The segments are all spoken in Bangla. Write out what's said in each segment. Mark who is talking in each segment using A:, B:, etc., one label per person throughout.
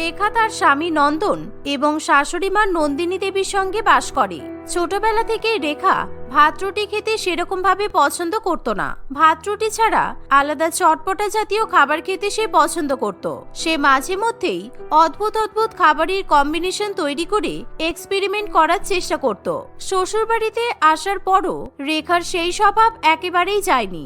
A: রেখা তার স্বামী নন্দন এবং শাশুড়ি মা নন্দিনী দেবীর সঙ্গে বাস করে। ছোটবেলা থেকেই রেখা ভাত রুটি খেতে সেরকম ভাবে পছন্দ করত না। ভাত রুটি ছাড়া আলাদা চটপটা জাতীয় খাবার খেতে সে পছন্দ করত। সে মাঝে মধ্যেই অদ্ভুত অদ্ভুত খাবারের কম্বিনেশন তৈরি করে এক্সপেরিমেন্ট করার চেষ্টা করত। শ্বশুরবাড়িতে আসার পরও রেখার সেই স্বভাব একেবারেই যায়নি।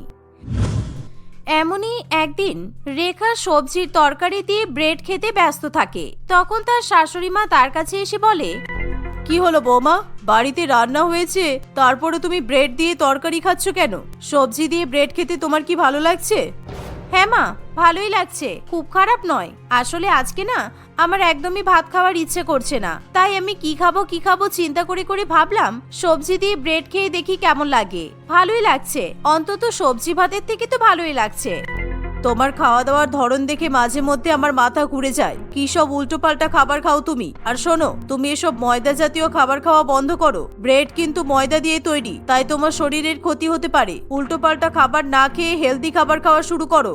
A: এমনই একদিন রেখা সবজির তরকারি দিয়ে ব্রেড খেতে ব্যস্ত থাকে। তখন তার শাশুড়ি মা তার কাছে এসে বলে, কি হলো বৌমা? বাড়িতে রান্না হয়েছে? তারপরে তুমি ব্রেড দিয়ে তরকারি খাচ্ছ কেন? সবজি দিয়ে ব্রেড খেতে তোমার কি ভালো লাগছে? হ্যাঁ মা, ভালোই লাগছে। খুব খারাপ নয়। আসলে আজকে না, আমার একদমই ভাত খাওয়ার ইচ্ছে করছে না। তাই আমি কি খাব কি খাব চিন্তা করে করে ভাবলাম, সবজি দিয়ে ব্রেড খেয়ে দেখি কেমন লাগে। ভালোই লাগছে। অন্তত সবজি ভাতের থেকে তো ভালোই লাগছে। তোমার খাওয়া দাওয়ার ধরন দেখে মাঝে মধ্যে আমার মাথা ঘুরে যায়। কি সব উল্টোপাল্টা খাবার খাও তুমি? আর শোনো, তুমি এসব ময়দা জাতীয় খাবার খাওয়া বন্ধ করো। ব্রেড কিন্তু ময়দা দিয়ে তৈরি, তাই তোমার শরীরের ক্ষতি হতে পারে। উল্টোপাল্টা খাবার না খেয়ে হেলদি খাবার খাওয়া শুরু করো।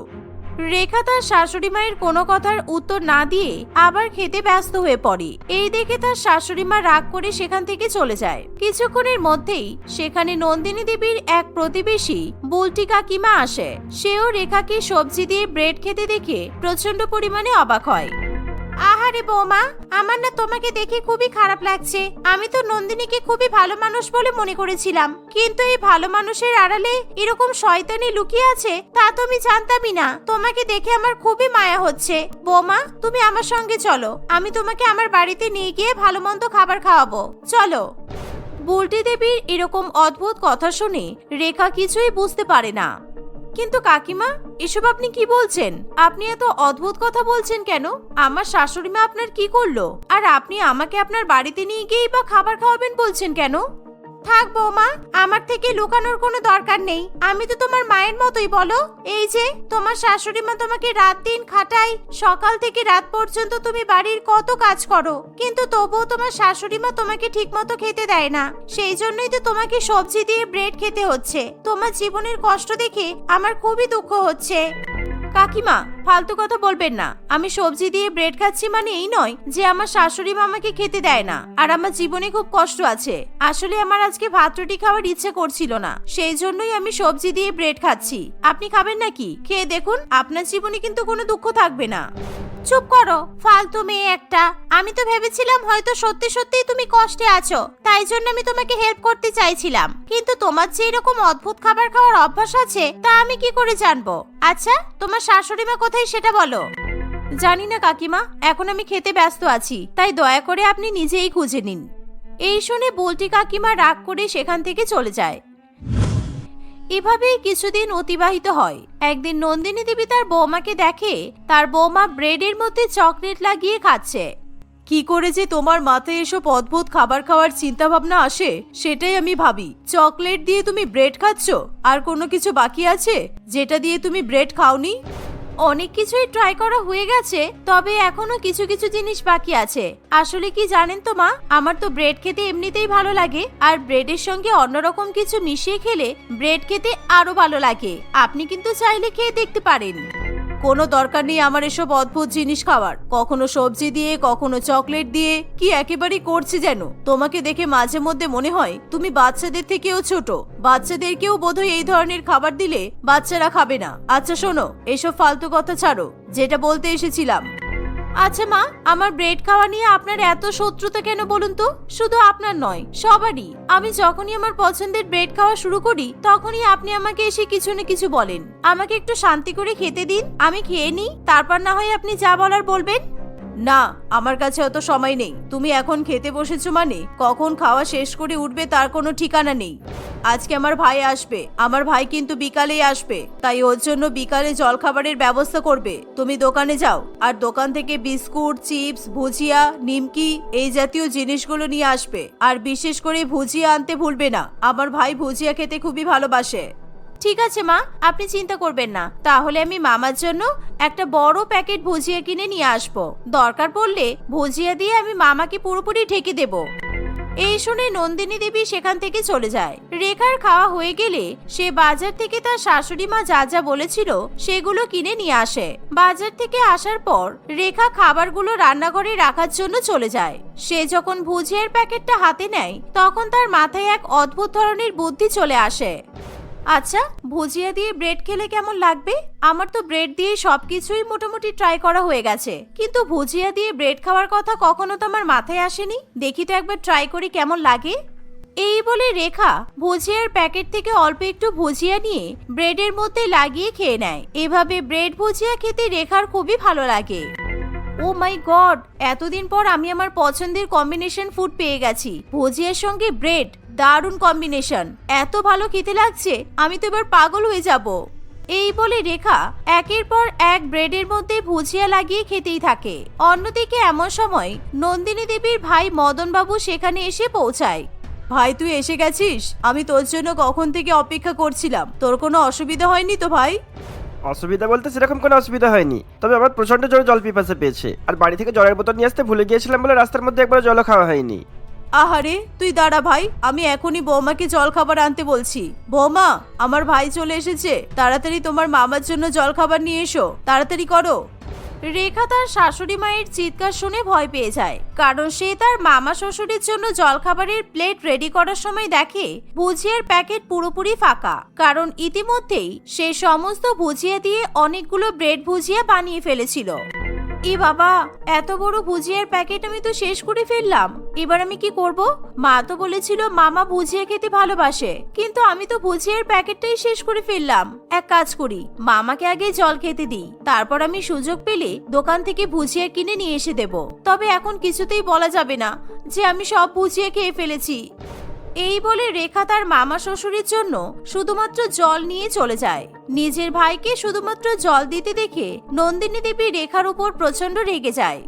A: রেখা তার শাশুড়ি মায়ের কোনো কথার উত্তর না দিয়ে আবার খেতে ব্যস্ত হয়ে পড়ে। এই দেখে তার শাশুড়ি মা রাগ করে সেখান থেকে চলে যায়। কিছুক্ষণের মধ্যেই সেখানে নন্দিনী দেবীর এক প্রতিবেশী বুলটি কাকিমা আসে। সেও রেখাকে সবজি দিয়ে ব্রেড খেতে দেখে প্রচণ্ড পরিমাণে অবাক হয়। আহারে বৌমা, আমার না তোমাকে দেখে খুবই খারাপ লাগছে। আমি তো নন্দিনীকে খুবই ভালো মানুষ বলে মনে করেছিলাম। কিন্তু এই ভালো মানুষের আড়ালে এরকম শয়তানি লুকিয়ে আছে, তা তো আমি জানতামই না। তোমাকে দেখে আমার খুবই মায়া হচ্ছে। বৌমা, তুমি আমার সঙ্গে চলো। আমি তোমাকে আমার বাড়িতে নিয়ে গিয়ে ভালো মন্দ খাবার খাওয়াবো। চলো। বুলটি দেবীর এরকম অদ্ভুত কথা শুনে রেখা কিছুই বুঝতে পারে না। কিন্তু কাকিমা, এসব আপনি কি বলছেন? আপনি এত অদ্ভুত কথা বলছেন কেন? আমার শাশুড়ি মা আপনার কি করল? আর আপনি আমাকে আপনার বাড়িতে নিয়ে গিয়েই বা খাবার খাওয়াবেন বলছেন কেন? থাক বৌমা, আমার থেকে লুকানোর কোনো দরকার নেই। আমি তো তোমার মায়ের মতোই, বলো। এই যে, তোমার শাশুড়ি মা তোমাকে রাত দিন খাটায়, সকাল থেকে রাত পর্যন্ত তুমি বাড়ির কত কাজ করো। কিন্তু তবুও তোমার শাশুড়ি মা তোমাকে ঠিকমতো খেতে দেয় না। সেই জন্যই তো তোমাকে সবজি দিয়ে ব্রেড খেতে হচ্ছে। তোমার জীবনের কষ্ট দেখে আমার খুবই দুঃখ হচ্ছে। কাকিমা, ফালতু কথা বলবেন না। আমি সবজি দিয়ে ব্রেড খাচ্ছি মানে এই নয় যে আমার শাশুড়ি মামাকে খেতে দেয় না। আর আমার জীবনে খুব কষ্ট আছে। আসলে আমার আজকে ভাত রুটি খাওয়ার ইচ্ছে করছিল না। সেই জন্যই আমি সবজি দিয়ে ব্রেড খাচ্ছি। আপনি খাবেন নাকি? খেয়ে দেখুন, আপনার জীবনে কিন্তু কোনো দুঃখ থাকবে না। চুপ করো, ফালতু মেয়ে একটা। আমি তো ভেবেছিলাম হয়তো সত্যি সত্যিই তুমি কষ্টে আছো। তাই জন্য আমি তোমাকে হেল্প করতে চাইছিলাম। কিন্তু তোমার যে এরকম অদ্ভুত খাবার খাওয়ার অভ্যাস আছে, তা আমি কি করে জানব? আচ্ছা তোমার শাশুড়ি মা কোথায় সেটা বলো। জানি না কাকিমা, এখন আমি খেতে ব্যস্ত আছি। তাই দয়া করে আপনি নিজেই খুঁজে নিন। এই শুনে বলটি কাকিমা রাগ করে সেখান থেকে চলে যায়। এভাবেই কিছুদিন অতিবাহিত হয়। একদিন নন্দিনী দেবী তার বৌমাকে দেখে তার বৌমা ব্রেডের মধ্যে চকলেট লাগিয়ে খাচ্ছে। কি করে যে তোমার মাথায় এসব অদ্ভুত খাবার খাওয়ার চিন্তা ভাবনা আসে, সেটাই আমি ভাবি। চকলেট দিয়ে তুমি ব্রেড খাচ্ছ? আর কোনো কিছু বাকি আছে, যেটা দিয়ে তুমি ব্রেড খাওনি? অনেক কিছুই ট্রাই করা হয়ে গেছে, তবে এখনও কিছু কিছু জিনিস বাকি আছে। আসলে কি জানেন তো মা? আমার তো ব্রেড খেতে এমনিতেই ভালো লাগে, আর ব্রেডের সঙ্গে অন্যরকম কিছু মিশিয়ে খেলে ব্রেড খেতে আরও ভালো লাগে। আপনি কিন্তু চাইলে খেয়ে দেখতে পারেন। কোনো দরকার নেই আমার এসব অদ্ভুত জিনিস খাওয়ার। কখনো সবজি দিয়ে, কখনো চকলেট দিয়ে। কি একেবারেই করছি যেন? তোমাকে দেখে মাঝে মধ্যে মনে হয় তুমি বাচ্চাদের থেকেও ছোট। বাচ্চাদেরকেও বোধহয় এই ধরনের খাবার দিলে বাচ্চারা খাবে না। আচ্ছা শোনো, এসব ফালতু কথা ছাড়ো। যেটা বলতে এসেছিলাম। আচ্ছা মা, আমার ব্রেড খাওয়া নিয়ে আপনার এত শত্রুতা কেন বলুন তো? শুধু আপনার নয়, সবারই। আমি যখনই আমার পছন্দের ব্রেড খাওয়া শুরু করি, তখনই আপনি আমাকে এসে কিছু না কিছু বলেন। আমাকে একটু শান্তি করে খেতে দিন, আমি খেয়ে নিই, তারপর না হয় আপনি যা বলার বলবেন। না, আমার কাছে অত সময় নেই। তুমি এখন খেতে বসেছো মানে? কখন খাওয়া শেষ করে উঠবে তার কোনো ঠিকানা নেই। আজকে আমার ভাই আসবে। আমার ভাই কিন্তু বিকালেই আসবে। তাই ওর জন্য বিকালে জলখাবারের ব্যবস্থা করবে। তুমি দোকানে যাও। আর দোকান থেকে বিস্কুট, চিপস, ভুজিয়া, নিমকি এই জাতীয় জিনিসগুলো নিয়ে আসবে। আর বিশেষ করে ভুজিয়া আনতে ভুলবে না। আমার ভাই ভুজিয়া খেতে খুবই ভালোবাসে। ঠিক আছে, মা। আপনি চিন্তা করবেন না। তাহলে আমি মামার জন্য একটা বড় প্যাকেট ভুজিয়া কিনে নিয়ে আসব। দরকার পড়লে ভুজিয়া দিয়ে আমি মামাকে পুরোপুরি ঢেকে দেব। এই শুনে নন্দিনী দেবী সেখান থেকে চলে যায়। রেখার খাওয়া হয়ে গেলে সে বাজার থেকে তার শাশুড়ি মা যা যা বলেছিল সেগুলো কিনে নিয়ে আসে। বাজার থেকে আসার পর রেখা খাবারগুলো রান্নাঘরে রাখার জন্য চলে যায়। সে যখন ভুজিয়ার প্যাকেটটা হাতে নেয়, তখন তার মাথায় এক অদ্ভুত ধরনের বুদ্ধি চলে আসে। আচ্ছা ভুজিয়া দিয়ে ব্রেড খেলে কেমন লাগবে? আমার তো ব্রেড দিয়ে সবকিছুই মোটামুটি ট্রাই করা হয়ে গেছে। কিন্তু ভুজিয়া দিয়ে ব্রেড খাওয়ার কথা কখনো তো আমার মাথায় আসেনি? দেখি তো একবার ট্রাই করি কেমন লাগে। এই বলে রেখা ভুজিয়ার প্যাকেট থেকে অল্প একটু ভুজিয়া নিয়ে ব্রেডের মধ্যে লাগিয়ে খেয়ে নেয়। এভাবে ব্রেড ভুজিয়া খেতে রেখার খুবই ভালো লাগে। ও মাই গড, এতদিন পর আমি আমার পছন্দের কম্বিনেশন ফুড পেয়ে গেছি। ভুজিয়ার সঙ্গে ব্রেড দারুণ কম্বিনেশন এত ভালো খেতে লাগছে, আমি তো এবার পাগল হয়ে যাব। এই বলে রেখা একের পর এক ব্রেডের মধ্যে ভুজিয়া লাগিয়ে খেতেই থাকে। অন্যদিকে এমন সময় নন্দিনী দেবীর ভাই মদনবাবু সেখানে এসে পৌঁছায়। ভাই, তুই এসে গেছিস? আমি তোর জন্য কখন থেকে অপেক্ষা করছিলাম। তোর কোনো অসুবিধা হয়নি তো ভাই?
B: অসুবিধা বলতে সেরকম কোনো অসুবিধা হয়নি। তবে আমার প্রচণ্ড জোরে জল পিপাসা পেয়েছে। আর বাড়ি থেকে জলের বোতল নিয়ে আসতে ভুলে গিয়েছিলাম বলে রাস্তার মধ্যে একবার জলও খাওয়া হয়নি।
A: আহারে, তুই দাঁড়া ভাই, আমি এখনই বৌমাকে জল খাবার আনতে বলছি। বৌমা, আমার ভাই চলে এসেছে। তাড়াতাড়ি তোমার মামার জন্য জল খাবার নিয়ে এসো। তাড়াতাড়ি করো। রেখা তার শাশুড়ি মায়ের চিৎকার শুনে ভয় পেয়ে যায়। কারণ সে তার মামা শ্বশুরের জন্য জলখাবারের প্লেট রেডি করার সময় দেখে ভুজিয়ার প্যাকেট পুরোপুরি ফাঁকা। কারণ ইতিমধ্যেই সে সমস্ত ভুজিয়া দিয়ে অনেকগুলো ব্রেড ভুজিয়া বানিয়ে ফেলেছিল। এ বাবা, এত বড় ভুজিয়ার প্যাকেট আমি তো শেষ করে ফেললাম। এবার আমি কি করব? মা তো বলেছিল মামা ভুজিয়া খেতে ভালোবাসে, কিন্তু আমি তো ভুজিয়ার প্যাকেটটাই শেষ করে ফেললাম। এক কাজ করি, মামাকে আগে জল খেতে দিই, তারপর আমি সুযোগ পেলে দোকান থেকে ভুজিয়া কিনে নিয়ে এসে দেব। তবে এখন কিছুতেই বলা যাবে না যে আমি সব ভুজিয়া খেয়ে ফেলেছি। এই বলে রেখা তার মামা শ্বশুরের জন্য শুধুমাত্র জল নিয়ে চলে যায়। নিজের ভাইকে শুধুমাত্র জল দিতে দেখে নন্দিনী দেবী রেখার উপর প্রচণ্ড রেগে যায়।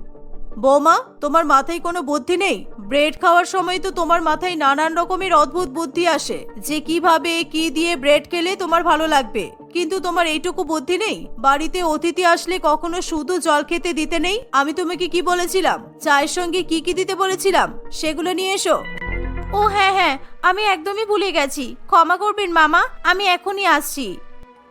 A: বৌমা, তোমার মাথায় কোনো বুদ্ধি নেই? ব্রেড খাওয়ার সময় তো তোমার মাথায় নানান রকমের অদ্ভুত বুদ্ধি আসে। যে কীভাবে, কি দিয়ে ব্রেড খেলে তোমার ভালো লাগবে। কিন্তু তোমার এইটুকু বুদ্ধি নেই? বাড়িতে অতিথি আসলে কখনো শুধু জল খেতে দিতে নেই? আমি তোমাকে কি বলেছিলাম? চায়ের সঙ্গে কি কি দিতে বলেছিলাম? সেগুলো নিয়ে এসো। ও হ্যাঁ হ্যাঁ আমি একদমই ভুলে গেছি। ক্ষমা করবেন, মামা, আমি এখনই আসছি।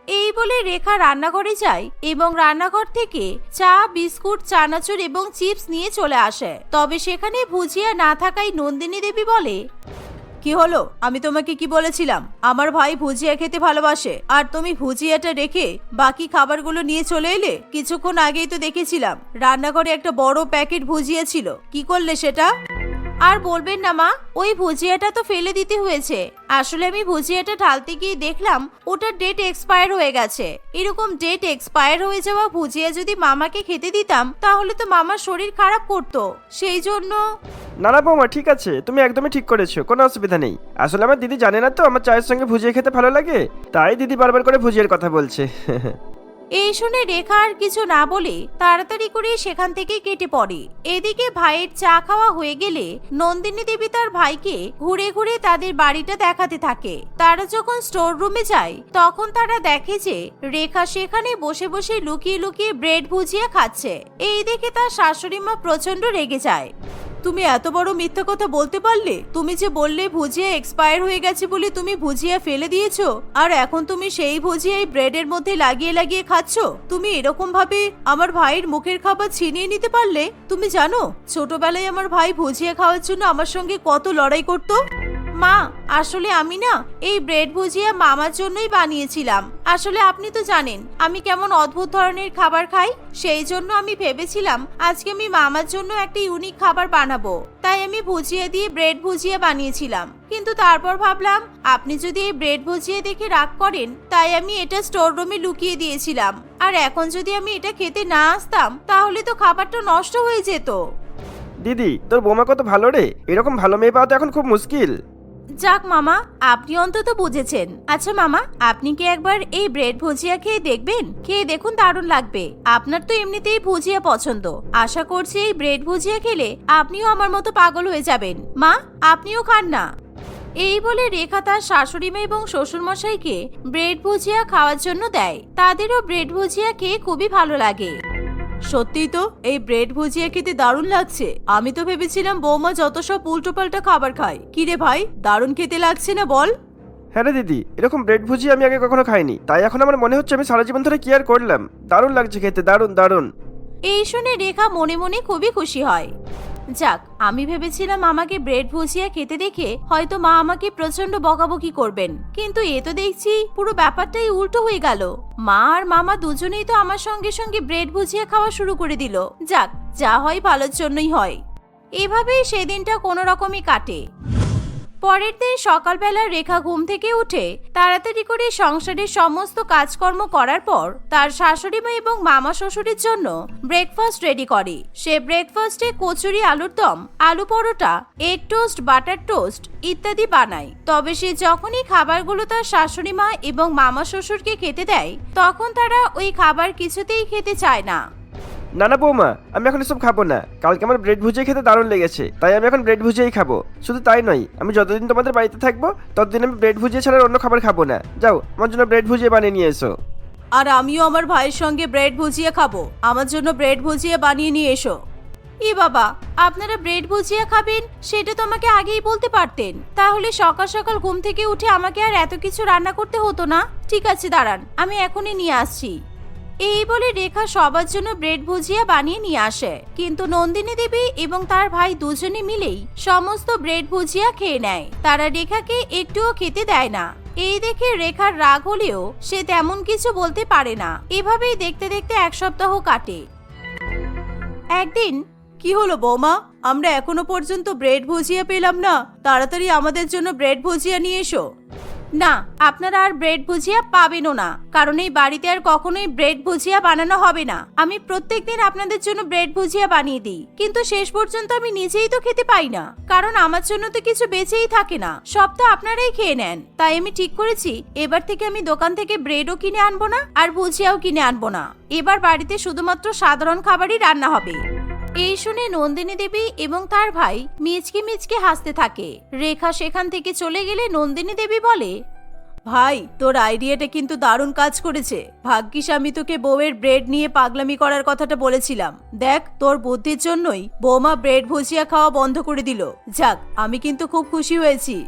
A: এই বলে রেখা রান্নাঘরে যায় এবং রান্নাঘর থেকে চা, বিস্কুট, চানাচুর এবং চিপস নিয়ে চলে আসে। তবে সেখানে ভুজিয়া না থাকায় নন্দিনী দেবী বলে, কি হলো? আমি তোমাকে কি বলেছিলাম? আমার ভাই ভুজিয়া খেতে ভালোবাসে। আর তুমি ভুজিয়াটা রেখে বাকি খাবারগুলো নিয়ে চলে এলে? কিছুক্ষণ আগেই তো দেখেছিলাম, রান্নাঘরে একটা বড় প্যাকেট ভুজিয়া ছিল। কি করলে সেটা? আর বলবেন না, মা, ওই ভুজিয়াটা তো ফেলে দিতে হয়েছে। আসলে আমি ভুজিয়াটা ঢালতে গিয়ে দেখলাম, ওটার ডেট এক্সপায়ার হয়ে গেছে। এরকম ডেট এক্সপায়ার হয়ে যাওয়া ভুজিয়া যদি মামাকে খেতে দিতাম, তাহলে তো মামার শরীর খারাপ করতো। সেই জন্য
B: না না বৌমা, ঠিক আছে, তুমি একদমই ঠিক করেছ, কোনো অসুবিধা নেই। আসলে আমার দিদি জানে না তো, আমার চায়ের সঙ্গে ভুজিয়ে খেতে ভালো লাগে। তাই দিদি বারবার করে ভুজিয়ার কথা বলছে।
A: এই শুনে রেখা আর কিছু না বলে তাড়াতাড়ি করে সেখান থেকে কেটে পড়ে। এদিকে ভাইয়ের চা খাওয়া হয়ে গেলে নন্দিনী দেবী তার ভাইকে ঘুরে ঘুরে তাদের বাড়িটা দেখাতে থাকে। তারা যখন স্টোর রুমে যায়, তখন তারা দেখে যে রেখা সেখানে বসে বসে লুকিয়ে লুকিয়ে ব্রেড ভুজিয়া খাচ্ছে। এই দেখে তার শাশুড়ি মা প্রচণ্ড রেগে যায়। তুমি এত বড় মিথ্যা কথা বলতে পারলে? তুমি যে বললে ভুজিয়া এক্সপায়ার হয়ে গেছে বলে তুমি ভুজিয়া ফেলে দিয়েছ, আর এখন তুমি সেই ভুজিয়াই ব্রেডের মধ্যে লাগিয়ে লাগিয়ে খাচ্ছ? তুমি এরকম ভাবে আমার ভাইয়ের মুখের খাবার ছিনিয়ে নিতে পারলে? তুমি জানো, ছোটবেলায় আমার ভাই ভুজিয়া খাওয়ার জন্য আমার সঙ্গে কত লড়াই করতো? মা, আসলে আমি না এই ব্রেড ভুজিয়া মামার জন্যই বানিয়েছিলাম। আসলে আপনি তো জানেন, আমি কেমন অদ্ভুত ধরনের খাবার খাই, সেই জন্য আমি ভেবেছিলাম আজকে আমি মামার জন্য একটা ইউনিক খাবার বানাবো। তাই আমি ভুজিয়া দিয়ে ব্রেড ভুজিয়া বানিয়েছিলাম। কিন্তু তারপর ভাবলাম, আপনি যদি এই ব্রেড ভুজিয়া দেখে রাগ করেন, তাই আমি এটা স্টোর রুমে লুকিয়ে দিয়েছিলাম। আর এখন যদি আমি এটা খেতে না আসতাম, তাহলে তো খাবারটা নষ্ট হয়ে যেত।
B: দিদি, তোর বৌমা কত ভালো রে? এরকম ভালো মেয়ে পাওয়া তো এখন খুব মুশকিল।
A: যাক মামা, আপনি অন্তত বুঝেছেন। আচ্ছা মামা, আপনি কি একবার এই ব্রেড ভুজিয়া খেয়ে দেখবেন? খেয়ে দেখুন, দারুণ লাগবে। আপনার তো এমনিতেই ভুজিয়া পছন্দ। আশা করছি এই ব্রেড ভুজিয়া খেলে আপনিও আমার মতো পাগল হয়ে যাবেন। মা, আপনিও খান না। এই বলে রেখা তার শাশুড়ি মেয়ে এবং শ্বশুরমশাইকে ব্রেড ভুজিয়া খাওয়ার জন্য দেয়। তাদেরও ব্রেড ভুজিয়া খেয়ে খুবই ভালো লাগে। সত্যিই তো এই ব্রেড ভুজিয়া খেতে দারুণ লাগছে। আমি তো ভেবেছিলাম বৌমা যত সব উল্টোপাল্টা খাবার খায়। কিরে ভাই দারুণ খেতে লাগছে না বল?
B: হ্যাঁ রে দিদি এরকম ব্রেড ভুজি আমি আগে কখনো খাইনি। তাই এখন আমার মনে হচ্ছে আমি সারা জীবন ধরে কি আর করলাম। দারুণ লাগছে খেতে দারুণ দারুণ।
A: এই শুনে রেখা মনে মনে খুবই খুশি হয়। যাক, আমি ভেবেছিলাম আমাকে ব্রেড ভুজিয়া খেতে দেখে হয়তো মা আমাকে প্রচণ্ড বকাবকি করবেন। কিন্তু এ তো দেখছি পুরো ব্যাপারটাই উল্টো হয়ে গেল। মা আর মামা দুজনেই তো আমার সঙ্গে সঙ্গে ব্রেড ভুজিয়া খাওয়া শুরু করে দিল। যাক, যা হয় ভালোর জন্যই হয়। এভাবেই সেদিনটা কোনো রকমই কাটে। পরের দিন সকালবেলা রেখা ঘুম থেকে উঠে তাড়াতাড়ি করে সংসারের সমস্ত কাজকর্ম করার পর তার শাশুড়ি মা এবং মামা শ্বশুরের জন্য ব্রেকফাস্ট রেডি করে। সে ব্রেকফাস্টে কচুরি, আলুর দম, aloo paratha egg toast butter toast ইত্যাদি বানায়। তবে সে যখনই খাবারগুলো তার শাশুড়ি মা এবং মামা শ্বশুরকে খেতে দেয়, তখন তারা ওই খাবার কিছুতেই খেতে চায় না।
B: না না, বৌমা, আমি এখন এসব খাব না। কালকে আমার ব্রেড ভুজিয়ে খেতে দারুণ লেগেছে, তাই আমি এখন ব্রেড ভুজিয়েই খাব। শুধু তাই নয়, আমি যতদিন তোমাদের বাড়িতে থাকব, ততদিন আমি ব্রেড ভুজিয়ে ছাড়া অন্য খাবার খাব না। যাও, আমার জন্য ব্রেড ভুজিয়ে বানিয়ে নিয়ে এসো।
A: আর আমিও আমার ভাইয়ের সঙ্গে ব্রেড ভুজিয়ে খাব। আমার জন্য ব্রেড ভুজিয়ে বানিয়ে নিয়ে এসো। ই বাবা, আপনারা ব্রেড ভুজিয়া খাবেন? সেটা তো আমাকে আগেই বলতে পারতেন। তাহলে সকাল সকাল ঘুম থেকে উঠে আমাকে আর এত কিছু রান্না করতে হতো না? ঠিক আছে, দাঁড়ান, আমি এখনই নিয়ে আসছি। এই বলে রেখা সবার জন্য ব্রেড ভুজিয়া বানিয়ে নিয়ে আসে। কিন্তু নন্দিনী দেবী এবং তার ভাই দুজনে মিলেই সমস্ত ব্রেড ভুজিয়া খেয়ে নেয়। তারা রেখাকে একটুও খেতে দেয় না। এই দেখে রেখার রাগ হলেও সে তেমন কিছু বলতে পারে না। এভাবেই দেখতে দেখতে এক সপ্তাহ কাটে। একদিন, কি হলো বৌমা? আমরা এখনও পর্যন্ত ব্রেড ভুজিয়া পেলাম না। তাড়াতাড়ি আমাদের জন্য ব্রেড ভুজিয়া নিয়ে এসো। না, আপনারা আর ব্রেড ভুজিয়া পাবেনও না, কারণ এই বাড়িতে আর কখনোই ব্রেড ভুজিয়া বানানো হবে না। আমি প্রত্যেক দিন আপনাদের জন্য ব্রেড ভুজিয়া বানিয়ে দিই, কিন্তু শেষ পর্যন্ত আমি নিজেই তো খেতে পাই না, কারণ আমার জন্য তো কিছু বেঁচেই থাকে না। সব তো আপনারাই খেয়ে নেন, তাই আমি ঠিক করেছি, এবার থেকে আমি দোকান থেকে ব্রেডও কিনে আনব না, আর ভুজিয়াও কিনে আনব না। এবার বাড়িতে শুধুমাত্র সাধারণ খাবারই রান্না হবে। এই শুনে নন্দিনী দেবী এবং তার ভাই মিচকে মিচকে হাসতে থাকে। রেখা সেখান থেকে চলে গেলে নন্দিনী দেবী বলে, ভাই, তোর আইডিয়াটা কিন্তু দারুণ কাজ করেছে। ভাগ্যিস আমি তোকে বউয়ের ব্রেড নিয়ে পাগলামি করার কথাটা বলেছিলাম। দেখ, তোর বুদ্ধির জন্যই বৌমা ব্রেড ভুজিয়া খাওয়া বন্ধ করে দিল। যাক, আমি কিন্তু খুব খুশি হয়েছি।